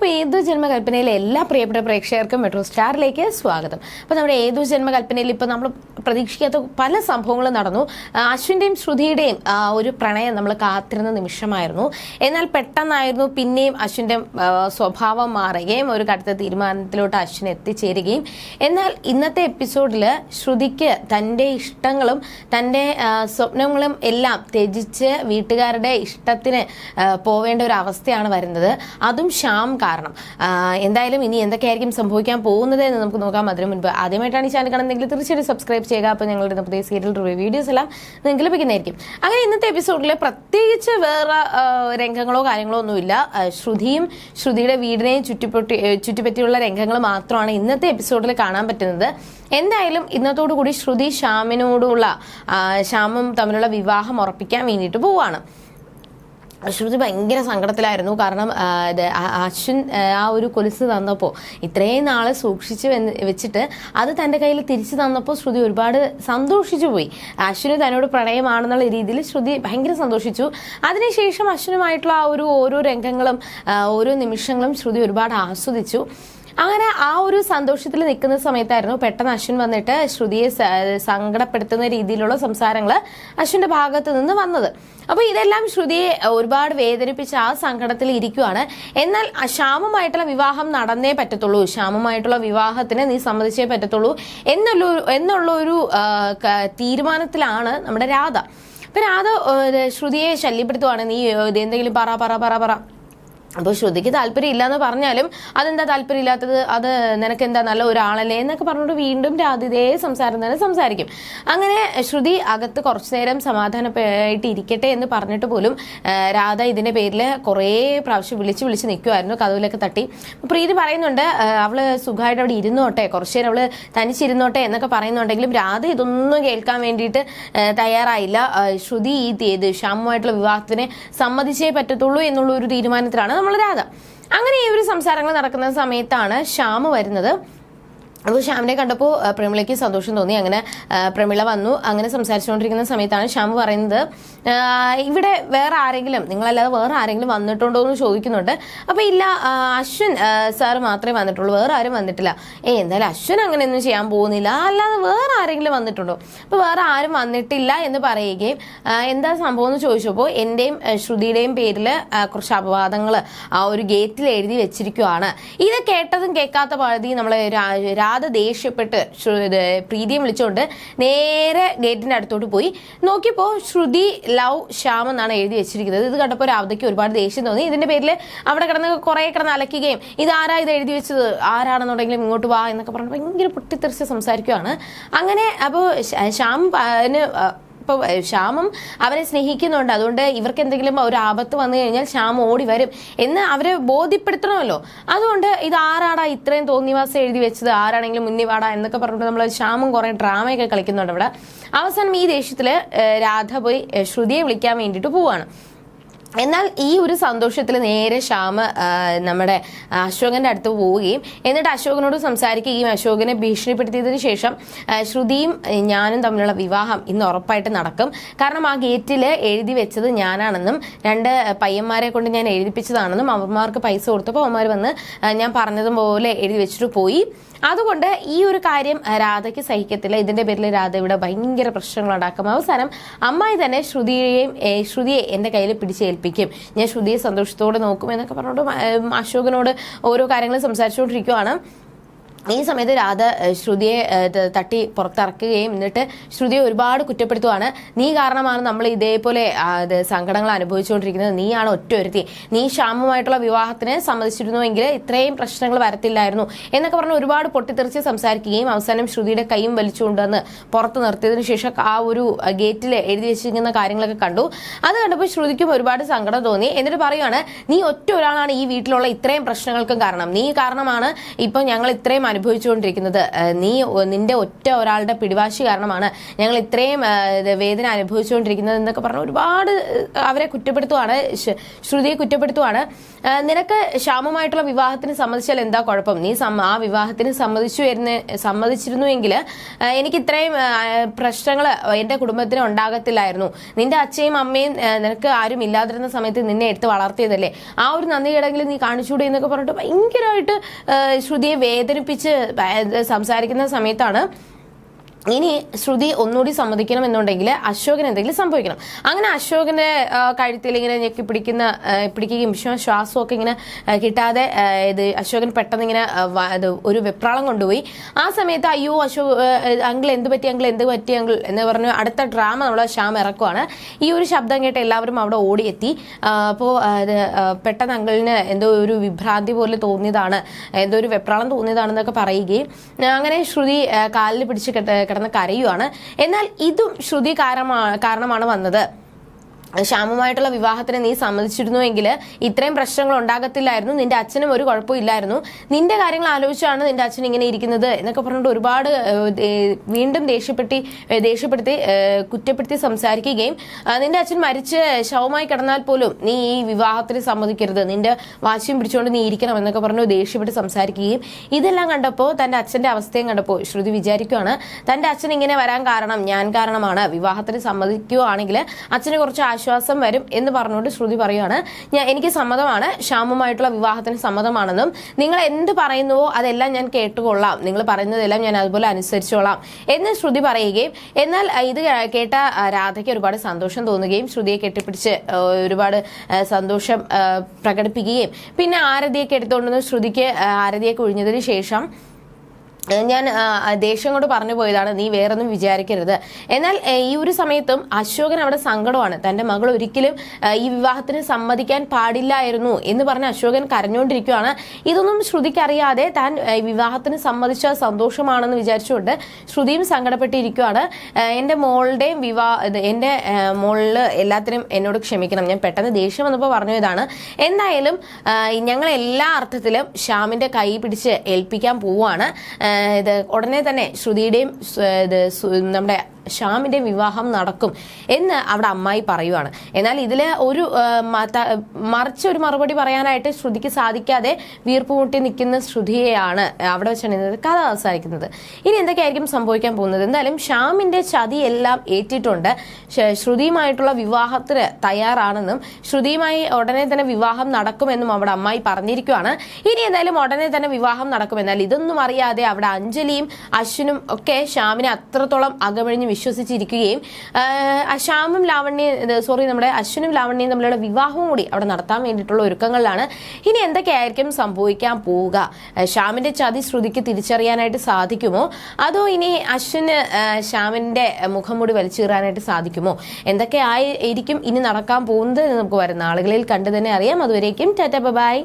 അപ്പോൾ ഏതു ജന്മകൽപ്പനയിലെ എല്ലാ പ്രിയപ്പെട്ട പ്രേക്ഷകർക്കും മെട്രോ സ്റ്റാറിലേക്ക് സ്വാഗതം. അപ്പോൾ നമ്മുടെ ഏതു ജന്മകൽപ്പനയിൽ ഇപ്പോൾ നമ്മൾ പ്രതീക്ഷിക്കാത്ത പല സംഭവങ്ങളും നടന്നു. അശ്വിന്റെയും ശ്രുതിയുടെയും ഒരു പ്രണയം നമ്മൾ കാത്തിരുന്ന നിമിഷമായിരുന്നു. എന്നാൽ പെട്ടെന്നായിരുന്നു പിന്നെയും അശ്വിന്റെ സ്വഭാവം മാറുകയും ഒരു കടുത്ത തീരുമാനത്തിലോട്ട് അശ്വിൻ എത്തിച്ചേരുകയും. എന്നാൽ ഇന്നത്തെ എപ്പിസോഡിൽ ശ്രുതിക്ക് തന്റെ ഇഷ്ടങ്ങളും തന്റെ സ്വപ്നങ്ങളും എല്ലാം ത്യജിച്ച് വീട്ടുകാരുടെ ഇഷ്ടത്തിന് പോവേണ്ട ഒരു അവസ്ഥയാണ് വരുന്നത്. അതും ശ്യാം കാരണം. എന്തായാലും ഇനി എന്തൊക്കെയായിരിക്കും സംഭവിക്കാൻ പോകുന്നത് എന്ന് നമുക്ക് നോക്കാം. അതിനു മുൻപ് ആദ്യമായിട്ടാണ് ഈ ചാനൽ കാണുന്നതെങ്കിൽ തീർച്ചയായിട്ടും സബ്സ്ക്രൈബ് ചെയ്യുക. അപ്പോൾ ഞങ്ങളുടെ പുതിയ സീരിയൽ റിവ്യൂ വീഡിയോസ് എല്ലാം നിങ്ങൾക്ക് ലഭിക്കുന്നതായിരിക്കും. അങ്ങനെ ഇന്നത്തെ എപ്പിസോഡിലെ പ്രത്യേകിച്ച് വേറെ രംഗങ്ങളോ കാര്യങ്ങളോ ഒന്നുമില്ല. ശ്രുതിയും ശ്രുതിയുടെ വീടിനെയും ചുറ്റിപ്പറ്റി ചുറ്റിപ്പറ്റിയുള്ള രംഗങ്ങൾ മാത്രമാണ് ഇന്നത്തെ എപ്പിസോഡിൽ കാണാൻ പറ്റുന്നത്. എന്തായാലും ഇന്നത്തോടു കൂടി ശ്രുതി ശ്യാമിനോടുള്ള ശ്യാമും തമ്മിലുള്ള വിവാഹം ഉറപ്പിക്കാൻ വേണ്ടിയിട്ട് പോവാണ്. ശ്രുതി ഭയങ്കര സങ്കടത്തിലായിരുന്നു. കാരണം അശ്വിൻ ആ ഒരു കൊലുസ് തന്നപ്പോൾ ഇത്രയും നാൾ സൂക്ഷിച്ച് വെച്ചിട്ട് അത് തന്റെ കയ്യിൽ തിരിച്ചു തന്നപ്പോൾ ശ്രുതി ഒരുപാട് സന്തോഷിച്ചു പോയി. അശ്വിന് തന്നോട് പ്രണയമാണെന്നുള്ള രീതിയിൽ ശ്രുതി ഭയങ്കര സന്തോഷിച്ചു. അതിനുശേഷം അശ്വിനുമായിട്ടുള്ള ആ ഒരു ഓരോ രംഗങ്ങളും ഓരോ നിമിഷങ്ങളും ശ്രുതി ഒരുപാട് ആസ്വദിച്ചു. അങ്ങനെ ആ ഒരു സന്തോഷത്തിൽ നിൽക്കുന്ന സമയത്തായിരുന്നു പെട്ടെന്ന് അശ്വിൻ വന്നിട്ട് ശ്രുതിയെ സങ്കടപ്പെടുത്തുന്ന രീതിയിലുള്ള സംസാരങ്ങൾ അശ്വിന്റെ ഭാഗത്ത് നിന്ന് വന്നത്. അപ്പോൾ ഇതെല്ലാം ശ്രുതിയെ ഒരുപാട് വേദനിപ്പിച്ച് ആ സങ്കടത്തിൽ ഇരിക്കുവാണ്. എന്നാൽ ശ്യാമമായിട്ടുള്ള വിവാഹം നടന്നേ പറ്റത്തുള്ളൂ. ശ്യാമുമായിട്ടുള്ള വിവാഹത്തിന് നീ സമ്മതിച്ചേ പറ്റത്തുള്ളൂ എന്നുള്ള എന്നുള്ള ഒരു തീരുമാനത്തിലാണ് നമ്മുടെ രാധ. അപ്പൊ രാധ ശ്രുതിയെ ശല്യപ്പെടുത്തുവാണ്. നീ എന്തെങ്കിലും പറ പറ പറ പറ. അപ്പോൾ ശ്രുതിക്ക് താല്പര്യം ഇല്ലാന്ന് പറഞ്ഞാലും അതെന്താ താല്പര്യം ഇല്ലാത്തത് അത് നിനക്ക് എന്താ നല്ല ഒരാളല്ലേ എന്നൊക്കെ പറഞ്ഞുകൊണ്ട് വീണ്ടും രാധ ഇതേ സംസാരം തന്നെ സംസാരിക്കും. അങ്ങനെ ശ്രുതി അകത്ത് കുറച്ചു നേരം സമാധാനമായിട്ട് ഇരിക്കട്ടെ എന്ന് പറഞ്ഞിട്ട് പോലും രാധ ഇതിന്റെ പേരിൽ കുറേ പ്രാവശ്യം വിളിച്ച് വിളിച്ച് നിൽക്കുമായിരുന്നു കഥവിലൊക്കെ തട്ടി. പ്രീതി പറയുന്നുണ്ട് അവൾ സുഖമായിട്ട് അവിടെ ഇരുന്നോട്ടെ കുറച്ചു നേരം അവൾ തനിച്ചിരുന്നോട്ടെ എന്നൊക്കെ പറയുന്നുണ്ടെങ്കിലും രാധ ഇതൊന്നും കേൾക്കാൻ വേണ്ടിയിട്ട് തയ്യാറായില്ല. ശ്രുതി ഈ തീയതി ശ്യാമുമായിട്ടുള്ള വിവാഹത്തിന് സമ്മതിച്ചേ പറ്റത്തുള്ളൂ എന്നുള്ള ഒരു തീരുമാനത്തിലാണ് നമ്മൾ രാധ അങ്ങനെ ഈ ഒരു സംസാരങ്ങൾ നടക്കുന്ന സമയത്താണ് ശ്യാമ് വരുന്നത്. അപ്പോൾ ശ്യാമിനെ കണ്ടപ്പോൾ പ്രമിളയ്ക്ക് സന്തോഷം തോന്നി. അങ്ങനെ പ്രമിള വന്നു. അങ്ങനെ സംസാരിച്ചുകൊണ്ടിരിക്കുന്ന സമയത്താണ് ശ്യാം പറയുന്നത് ഇവിടെ വേറെ ആരെങ്കിലും നിങ്ങളല്ലാതെ വേറെ ആരെങ്കിലും വന്നിട്ടുണ്ടോ എന്ന് ചോദിക്കുന്നുണ്ട്. അപ്പോൾ ഇല്ല അശ്വിൻ സാർ മാത്രമേ വന്നിട്ടുള്ളൂ. വേറെ ആരും വന്നിട്ടില്ല. ഏ എന്തായാലും അശ്വിൻ അങ്ങനെയൊന്നും ചെയ്യാൻ പോകുന്നില്ല. അല്ലാതെ വേറെ ആരെങ്കിലും വന്നിട്ടുണ്ടോ? അപ്പോൾ വേറെ ആരും വന്നിട്ടില്ല എന്ന് പറയുകയും എന്താ സംഭവം എന്ന് ചോദിച്ചപ്പോൾ എന്റെയും ശ്രുതിയുടെയും പേരിൽ കുറച്ച് അപവാദങ്ങൾ ആ ഒരു ഗേറ്റിൽ എഴുതി വെച്ചിരിക്കുവാണ്. ഇത് കേട്ടതും കേൾക്കാത്ത നമ്മളെ രാധ ദേഷ്യപ്പെട്ട് പ്രീതിയും വിളിച്ചുകൊണ്ട് നേരെ ഗേറ്റിന്റെ അടുത്തോട്ട് പോയി. നോക്കിയപ്പോൾ ശ്രുതി ലവ് ശ്യാം എന്നാണ് എഴുതി വെച്ചിരിക്കുന്നത്. ഇത് കണ്ടപ്പോൾ രാധയ്ക്ക് ഒരുപാട് ദേഷ്യം തോന്നി. ഇതിന്റെ പേരിൽ അവിടെ കിടന്ന് കുറെ കിടന്ന് അലക്കുകയും ഇത് ആരാ ഇത് എഴുതി വെച്ചത്? ആരാണെന്നുണ്ടെങ്കിലും ഇങ്ങോട്ട് വാ എന്നൊക്കെ പറഞ്ഞ് ഭയങ്കര പൊട്ടിത്തെറിച്ച് സംസാരിക്കുകയാണ് അങ്ങനെ അപ്പോൾ ശ്യാം ഇപ്പോൾ ശ്യാമും അവരെ സ്നേഹിക്കുന്നുണ്ട്. അതുകൊണ്ട് ഇവർക്ക് എന്തെങ്കിലും ഒരു ആപത്ത് വന്നു കഴിഞ്ഞാൽ ശ്യാം ഓടി വരും എന്ന് അവരെ ബോധ്യപ്പെടുത്തണമല്ലോ. അതുകൊണ്ട് ഇത് ആരാടാ ഇത്രയും തോന്നിവാസം എഴുതി വെച്ചത്? ആരാണെങ്കിലും മുന്നിവാടാ എന്നൊക്കെ പറഞ്ഞിട്ട് നമ്മൾ ശ്യാമും കുറെ ഡ്രാമയൊക്കെ കളിക്കുന്നുണ്ട് ഇവിടെ. അവസാനം ഈ ദേഷ്യത്തിൽ രാധ പോയി ശ്രുതിയെ വിളിക്കാൻ വേണ്ടിയിട്ട് പോവാണ്. എന്നാൽ ഈ ഒരു സന്തോഷത്തിൽ നേരെ ശ്യാമ നമ്മുടെ അശോകന്റെ അടുത്ത് പോവുകയും എന്നിട്ട് അശോകനോട് സംസാരിക്കുകയും അശോകനെ ഭീഷണിപ്പെടുത്തിയതിനു ശേഷം ശ്രുതിയും ഞാനും തമ്മിലുള്ള വിവാഹം ഇന്ന് ഉറപ്പായിട്ട് നടക്കും. കാരണം ആ ഗേറ്റിൽ എഴുതി വെച്ചത് ഞാനാണെന്നും രണ്ട് പയ്യന്മാരെ കൊണ്ട് ഞാൻ എഴുതിപ്പിച്ചതാണെന്നും അവന്മാർക്ക് പൈസ കൊടുത്തപ്പോൾ അവന്മാർ വന്ന് ഞാൻ പറഞ്ഞതുപോലെ എഴുതി വെച്ചിട്ട് പോയി. അതുകൊണ്ട് ഈ ഒരു കാര്യം രാധയ്ക്ക് സഹിക്കത്തില്ല. ഇതിന്റെ പേരിൽ രാധ ഇവിടെ ഭയങ്കര പ്രശ്നങ്ങൾ ഉണ്ടാക്കും അവസാനം അമ്മായി തന്നെ ശ്രുതിയെയും ശ്രുതിയെ എന്റെ കയ്യിൽ പിടിച്ചേൽപ്പിക്കും. ഞാൻ ശ്രുതിയെ സന്തോഷത്തോടെ നോക്കും എന്നൊക്കെ പറഞ്ഞുകൊണ്ട് അശോകനോട് ഓരോ കാര്യങ്ങൾ സംസാരിച്ചുകൊണ്ടിരിക്കുവാണ്. ഈ സമയത്ത് രാധ ശ്രുതിയെ തട്ടി പുറത്തിറക്കുകയും എന്നിട്ട് ശ്രുതിയെ ഒരുപാട് കുറ്റപ്പെടുത്തുവാണ്. നീ കാരണമാണ് നമ്മൾ ഇതേപോലെ സങ്കടങ്ങൾ അനുഭവിച്ചുകൊണ്ടിരിക്കുന്നത്. നീയാണ് ഒറ്റ ഒരുത്തി നീ ശ്യാമുമായിട്ടുള്ള വിവാഹത്തിന് സമ്മതിച്ചിരുന്നുവെങ്കിൽ ഇത്രയും പ്രശ്നങ്ങൾ വരത്തില്ലായിരുന്നു എന്നൊക്കെ പറഞ്ഞ് ഒരുപാട് പൊട്ടിത്തെറിച്ച് സംസാരിക്കുകയും അവസാനം ശ്രുതിയുടെ കൈയും വലിച്ചുകൊണ്ടുവന്ന് പുറത്ത് നിർത്തിയതിനു ശേഷം ആ ഒരു ഗേറ്റിൽ എഴുതി വെച്ചിരിക്കുന്ന കാര്യങ്ങളൊക്കെ കണ്ടു. അത് കണ്ടപ്പോൾ ശ്രുതിക്കും ഒരുപാട് സങ്കടം തോന്നി. എന്നിട്ട് പറയുവാണ് നീ ഒറ്റ ഒരാളാണ് ഈ വീട്ടിലുള്ള ഇത്രയും പ്രശ്നങ്ങൾക്കും കാരണം. നീ കാരണമാണ് ഇപ്പം ഞങ്ങൾ ഇത്രയും അനുഭവിച്ചുകൊണ്ടിരിക്കുന്നത്. നീ നിന്റെ ഒറ്റ ഒരാളുടെ പിടിവാശി കാരണമാണ് ഞങ്ങൾ ഇത്രയും വേദന അനുഭവിച്ചുകൊണ്ടിരിക്കുന്നത് എന്നൊക്കെ പറഞ്ഞ് ഒരുപാട് അവരെ കുറ്റപ്പെടുത്തുവാണ് ശ്രുതിയെ കുറ്റപ്പെടുത്തുവാണ്. നിനക്ക് ശാമമായിട്ടുള്ള വിവാഹത്തിന് സമ്മതിച്ചാൽ എന്താ കുഴപ്പം? നീ ആ വിവാഹത്തിന് സമ്മതിച്ചു വരുന്ന സമ്മതിച്ചിരുന്നുവെങ്കിൽ എനിക്ക് ഇത്രയും പ്രശ്നങ്ങൾ എന്റെ കുടുംബത്തിന് ഉണ്ടാകത്തില്ലായിരുന്നു. നിന്റെ അച്ഛയും അമ്മയും നിനക്ക് ആരും ഇല്ലാതിരുന്ന സമയത്ത് നിന്നെ എടുത്ത് വളർത്തിയതല്ലേ? ആ ഒരു നന്ദി കിടങ്കിലും നീ കാണിച്ചുകൂടെ എന്നൊക്കെ പറഞ്ഞിട്ട് ഭയങ്കരമായിട്ട് ശ്രുതിയെ വേദനിപ്പിച്ച് സംസാരിക്കുന്ന സമയത്താണ് ഇനി ശ്രുതി ഒന്നുകൂടി സമ്മതിക്കണം എന്നുണ്ടെങ്കിൽ അശോകൻ എന്തെങ്കിലും സംഭവിക്കണം. അങ്ങനെ അശോകന്റെ കഴുത്തിൽ ഇങ്ങനെ ഞെക്കി പിടിക്കുന്ന പിടിക്കുകയും ശ്വാസവും ശ്വാസമൊക്കെ ഇങ്ങനെ കിട്ടാതെ ഇത് അശോകൻ പെട്ടെന്ന് ഇങ്ങനെ ഒരു വെപ്രാളം കൊണ്ടുപോയി. ആ സമയത്ത് അയ്യോ അശോക് അങ്കിൾ എന്ത് പറ്റി അങ്കിൾ എന്ത് പറ്റി അങ്കിൾ എന്ന് പറഞ്ഞു അടുത്ത ഡ്രാമ നമ്മൾ ശ്യാം ഇറക്കുവാണ്. ഈ ഒരു ശബ്ദം കേട്ട് എല്ലാവരും അവിടെ ഓടിയെത്തി. അപ്പോൾ പെട്ടെന്ന് അങ്കിളിന് എന്തോ ഒരു വിഭ്രാന്തി പോലെ തോന്നിയതാണ്. എന്തോ ഒരു വെപ്രാളം തോന്നിയതാണെന്നൊക്കെ പറയുകയും അങ്ങനെ ശ്രുതി കാലിൽ പിടിച്ച് കിടന്ന് കരയുവാണ്. എന്നാൽ ഇതും ശ്രുതി കാരണമാണ് വന്നത്. ശ്യാമുമായിട്ടുള്ള വിവാഹത്തിന് നീ സമ്മതിച്ചിരുന്നുവെങ്കിൽ ഇത്രയും പ്രശ്നങ്ങൾ ഉണ്ടാകത്തില്ലായിരുന്നു. നിന്റെ അച്ഛനും ഒരു കുഴപ്പവും ഇല്ലായിരുന്നു. നിന്റെ കാര്യങ്ങൾ ആലോചിച്ചാണ് നിന്റെ അച്ഛൻ ഇങ്ങനെ ഇരിക്കുന്നത് എന്നൊക്കെ പറഞ്ഞിട്ട് ഒരുപാട് വീണ്ടും ദേഷ്യപ്പെട്ടി ദേഷ്യപ്പെടുത്തി കുറ്റപ്പെടുത്തി സംസാരിക്കുകയും നിന്റെ അച്ഛൻ മരിച്ച് ശവമായി കിടന്നാൽ പോലും നീ ഈ വിവാഹത്തിന് സമ്മതിക്കരുത്. നിന്റെ വാശിയും പിടിച്ചുകൊണ്ട് നീ ഇരിക്കണം എന്നൊക്കെ പറഞ്ഞു ദേഷ്യപ്പെട്ട് സംസാരിക്കുകയും ഇതെല്ലാം കണ്ടപ്പോൾ തന്റെ അച്ഛന്റെ അവസ്ഥയും കണ്ടപ്പോൾ ശ്രുതി വിചാരിക്കുകയാണ് തന്റെ അച്ഛൻ ഇങ്ങനെ വരാൻ കാരണം ഞാൻ കാരണമാണ്. വിവാഹത്തിന് സമ്മതിക്കുകയാണെങ്കിൽ അച്ഛന് കുറച്ച് ആശ്വാസം വരും എന്ന് പറഞ്ഞുകൊണ്ട് ശ്രുതി പറയുകയാണ് ഞാൻ എനിക്ക് സമ്മതമാണ്. ശ്യാമുമായിട്ടുള്ള വിവാഹത്തിന് സമ്മതമാണെന്നും നിങ്ങൾ എന്ത് പറയുന്നുവോ അതെല്ലാം ഞാൻ കേട്ടുകൊള്ളാം. നിങ്ങൾ പറയുന്നതെല്ലാം ഞാൻ അതുപോലെ അനുസരിച്ചോളാം എന്ന് ശ്രുതി പറയുകയും എന്നാൽ ഇത് കേട്ട രാധയ്ക്ക് ഒരുപാട് സന്തോഷം തോന്നുകയും ശ്രുതിയെ കെട്ടിപ്പിടിച്ച് ഒരുപാട് സന്തോഷം പ്രകടിപ്പിക്കുകയും പിന്നെ ആരതിയൊക്കെ എടുത്തുകൊണ്ടുവന്ന് ശ്രുതിക്ക് ആരതിയെ ആരതിയൊക്കെ ഒഴിഞ്ഞതിന് ശേഷം ഞാൻ ദേഷ്യം കൊണ്ട് പറഞ്ഞു പോയതാണ്. നീ വേറൊന്നും വിചാരിക്കരുത്. എന്നാൽ ഈ ഒരു സമയത്തും അശോകൻ അവിടെ സങ്കടമാണ്. തന്റെ മകൾ ഒരിക്കലും ഈ വിവാഹത്തിന് സമ്മതിക്കാൻ പാടില്ലായിരുന്നു എന്ന് പറഞ്ഞ് അശോകൻ കരഞ്ഞുകൊണ്ടിരിക്കുകയാണ്. ഇതൊന്നും ശ്രുതിക്കറിയാതെ താൻ വിവാഹത്തിന് സമ്മതിച്ച സന്തോഷമാണെന്ന് വിചാരിച്ചുകൊണ്ട് ശ്രുതിയും സങ്കടപ്പെട്ടിരിക്കുകയാണ്. എന്റെ മോളുടെയും വിവാഹ എന്റെ മോളിൽ എല്ലാത്തിനും എന്നോട് ക്ഷമിക്കണം. ഞാൻ പെട്ടെന്ന് ദേഷ്യം വന്നപ്പോൾ പറഞ്ഞതാണ് എന്തായാലും ആഹ് ഞങ്ങൾ എല്ലാ അർത്ഥത്തിലും ശ്യാമിന്റെ കൈ പിടിച്ച് ഏൽപ്പിക്കാൻ പോവുകയാണ്. ഇത് ഉടനെ തന്നെ ശ്രുതിയുടെയും ഇത് നമ്മുടെ ശ്യാമിന്റെ വിവാഹം നടക്കും എന്ന് അവിടെ അമ്മായി പറയുവാണ്. എന്നാൽ ഇതിൽ ഒരു മറിച്ച് ഒരു മറുപടി പറയാനായിട്ട് ശ്രുതിക്ക് സാധിക്കാതെ വീർപ്പ് മുട്ടി നിൽക്കുന്ന ശ്രുതിയെയാണ് അവിടെ വെച്ചാണ് കഥ അവസാനിക്കുന്നത്. ഇനി എന്തൊക്കെയായിരിക്കും സംഭവിക്കാൻ പോകുന്നത്? എന്തായാലും ശ്യാമിന്റെ ചതി എല്ലാം ഏറ്റിട്ടുണ്ട്. ശ്രുതിയുമായിട്ടുള്ള വിവാഹത്തിന് തയ്യാറാണെന്നും ശ്രുതിയുമായി ഉടനെ തന്നെ വിവാഹം നടക്കുമെന്നും അവിടെ അമ്മായി പറഞ്ഞിരിക്കുകയാണ് ഇനി എന്തായാലും ഉടനെ തന്നെ വിവാഹം നടക്കും എന്നാൽ ഇതൊന്നും അറിയാതെ അവിടെ അഞ്ജലിയും അശ്വിനും ഒക്കെ ശ്യാമിനെ അത്രത്തോളം അകമഴിഞ്ഞ് വിശ്വസിച്ചിരിക്കുകയും അശാമും ലാവണ്യ സോറി നമ്മുടെ അശ്വനും ലാവണ്യയും തമ്മിലുള്ള വിവാഹവും കൂടി അവിടെ നടത്താൻ വേണ്ടിയിട്ടുള്ള ഒരുക്കങ്ങളിലാണ്. ഇനി എന്തൊക്കെയായിരിക്കും സംഭവിക്കാൻ പോവുക? ശ്യാമിന്റെ ചതി ശ്രുതിക്ക് തിരിച്ചറിയാനായിട്ട് സാധിക്കുമോ? അതോ ഇനി അശ്വിന് ശ്യാമിന്റെ മുഖം മൂടി വലിച്ചീറാനായിട്ട് സാധിക്കുമോ? എന്തൊക്കെ ആയിരിക്കും ഇനി നടക്കാൻ പോകുന്നത് നമുക്ക് വരുന്ന ആളുകളിൽ കണ്ടു തന്നെ അറിയാം. അതുവരേക്കും ടാറ്റ ബൈ.